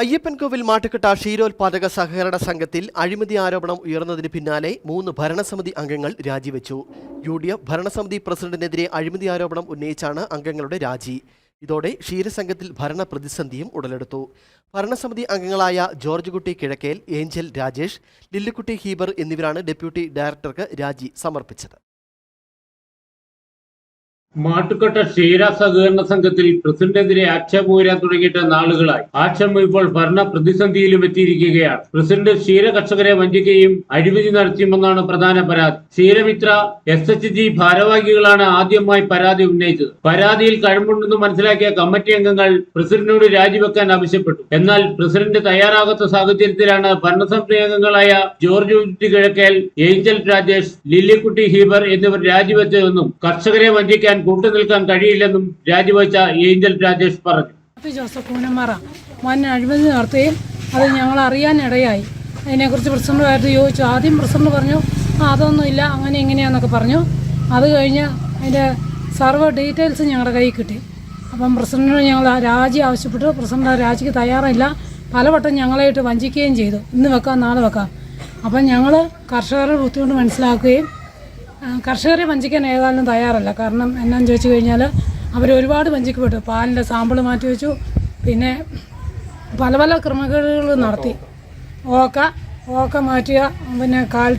അയ്യപ്പൻകോവിൽ മാട്ടുകെട്ട ക്ഷീരോത്പാദക സഹകരണ സംഘത്തിൽ അഴിമതി ആരോപണം ഉയർന്നതിന് പിന്നാലെ മൂന്ന് ഭരണസമിതി അംഗങ്ങൾ രാജിവെച്ചു. യു ഡി എഫ് ഭരണസമിതി പ്രസിഡന്റിനെതിരെ അഴിമതി ആരോപണം ഉന്നയിച്ചാണ് അംഗങ്ങളുടെ രാജി. ഇതോടെ ക്ഷീരസംഘത്തിൽ ഭരണ പ്രതിസന്ധിയും ഉടലെടുത്തു. ഭരണസമിതി അംഗങ്ങളായ George Kutty Kizhakkel Angel Rajesh Lillykutty Heber എന്നിവരാണ് ഡെപ്യൂട്ടി ഡയറക്ടർക്ക് രാജി സമർപ്പിച്ചത്. മാട്ടുക്കട്ട ക്ഷീര സഹകരണ സംഘത്തിൽ പ്രസിഡന്റിനെതിരെ ആക്ഷേപം ഉയരാൻ തുടങ്ങിയിട്ട് നാളുകളായി. ആക്ഷേപം ഇപ്പോൾ ഭരണ പ്രതിസന്ധിയിലും എത്തിയിരിക്കുകയാണ്. പ്രസിഡന്റ് ക്ഷീര കർഷകരെ വഞ്ചിക്കുകയും അഴിമതി നടത്തിയുമെന്നാണ് പ്രധാന പരാതി. ക്ഷീരമിത്ര എസ് എച്ച് ജി ഭാരവാഹികളാണ് ആദ്യമായി പരാതി ഉന്നയിച്ചത്. പരാതിയിൽ കഴമ്പുണ്ടെന്ന് മനസ്സിലാക്കിയ കമ്മിറ്റി അംഗങ്ങൾ പ്രസിഡന്റിനോട് രാജിവെക്കാൻ ആവശ്യപ്പെട്ടു. എന്നാൽ പ്രസിഡന്റ് തയ്യാറാകാത്ത സാഹചര്യത്തിലാണ് ഭരണസമിതി അംഗങ്ങളായ George Kutty Kizhakkel Angel Rajesh Lillykutty Heber എന്നിവർ രാജിവെച്ചതെന്നും കർഷകരെ വഞ്ചിക്കാൻ കൂട്ടുനിൽക്കാൻ കഴിയില്ലെന്നും രാജിവെച്ച ഏഞ്ചൽ രാജേഷ് പറഞ്ഞു. ജോസഫ് പൂനമ്മാറ മോൻ അഴിമതി നടത്തുകയും അത് ഞങ്ങൾ അറിയാനിടയായി അതിനെക്കുറിച്ച് പ്രസിഡന്റുമായിട്ട് ചോദിച്ചു. ആദ്യം പ്രസിഡന്റ് പറഞ്ഞു ആ അതൊന്നുമില്ല അങ്ങനെ എങ്ങനെയാന്നൊക്കെ പറഞ്ഞു. അത് കഴിഞ്ഞ് അതിന്റെ സർവ ഡീറ്റെയിൽസ് ഞങ്ങളുടെ കയ്യിൽ കിട്ടി. അപ്പം പ്രസിഡന്റിനോട് ഞങ്ങൾ രാജി ആവശ്യപ്പെട്ടു. പ്രസിഡന്റ് രാജിക്ക് തയ്യാറില്ല. പലവട്ടം ഞങ്ങളായിട്ട് വഞ്ചിക്കുകയും ചെയ്തു. ഇന്ന് വെക്കാം നാളെ വെക്കാം. അപ്പം ഞങ്ങൾ കർഷകരുടെ ബുദ്ധിമുട്ട് മനസ്സിലാക്കുകയും കർഷകരെ വഞ്ചിക്കാൻ ഏതായാലും തയ്യാറല്ല. കാരണം എന്നാന്ന് ചോദിച്ചു കഴിഞ്ഞാൽ അവർ ഒരുപാട് വഞ്ചിക്കപ്പെട്ടു. പാലിന്റെ സാമ്പിൾ മാറ്റി വെച്ചു. പിന്നെ പല പല ക്രമക്കേടുകൾ നടത്തി. ഓക്ക ഓക്ക മാറ്റുക പിന്നെ കാൽ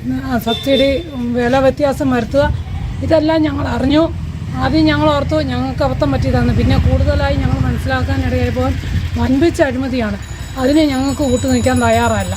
സബ്സിഡി വില വ്യത്യാസം വരുത്തുക. ഇതെല്ലാം ഞങ്ങൾ അറിഞ്ഞു. ആദ്യം ഞങ്ങൾ ഓർത്തു ഞങ്ങൾക്ക് അബദ്ധം പറ്റിയതാണ്. പിന്നെ കൂടുതലായി ഞങ്ങൾ മനസ്സിലാക്കാൻ ഇടയായപ്പോൾ വൻപിച്ച അഴിമതിയാണ്. അതിനെ ഞങ്ങൾക്ക് കൂട്ടു നിൽക്കാൻ തയ്യാറല്ല.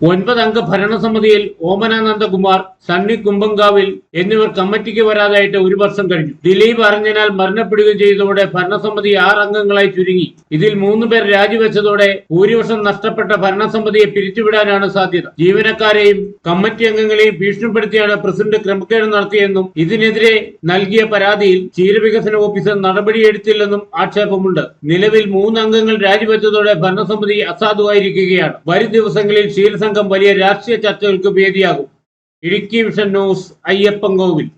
ഒൻപതംഗ ഭരണസമിതിയിൽ ഓമനാനന്ദകുമാർ സണ്ണി കുമ്പങ്കാവിൽ എന്നിവർ കമ്മിറ്റിക്ക് വരാതായിട്ട് ഒരു വർഷം കഴിഞ്ഞു. ദിലീപ് അറിഞ്ഞതിനാൽ മരണപ്പെടുകയും ചെയ്തതോടെ ഭരണസമിതി ആറ് അംഗങ്ങളായി ചുരുങ്ങി. ഇതിൽ മൂന്ന് പേർ രാജിവെച്ചതോടെ ഭൂരിപക്ഷം നഷ്ടപ്പെട്ട ഭരണസമിതിയെ പിരിച്ചുവിടാനാണ് സാധ്യത. ജീവനക്കാരെയും കമ്മിറ്റി അംഗങ്ങളെയും ഭീഷണിപ്പെടുത്തിയാണ് പ്രസിഡന്റ് ക്രമക്കേട് നടത്തിയെന്നും ഇതിനെതിരെ നൽകിയ പരാതിയിൽ ക്ഷീരവികസന ഓഫീസർ നടപടിയെടുത്തില്ലെന്നും ആക്ഷേപമുണ്ട്. നിലവിൽ മൂന്ന് അംഗങ്ങൾ രാജിവെച്ചതോടെ ഭരണസമിതി അസാധുവായിരിക്കുകയാണ്. വരും ദിവസങ്ങളിൽ ക്ഷീരസംഘം വലിയ രാഷ്ട്രീയ ചർച്ചകൾക്ക് വേദിയാകും. Idukki vision news Ayyappancoil.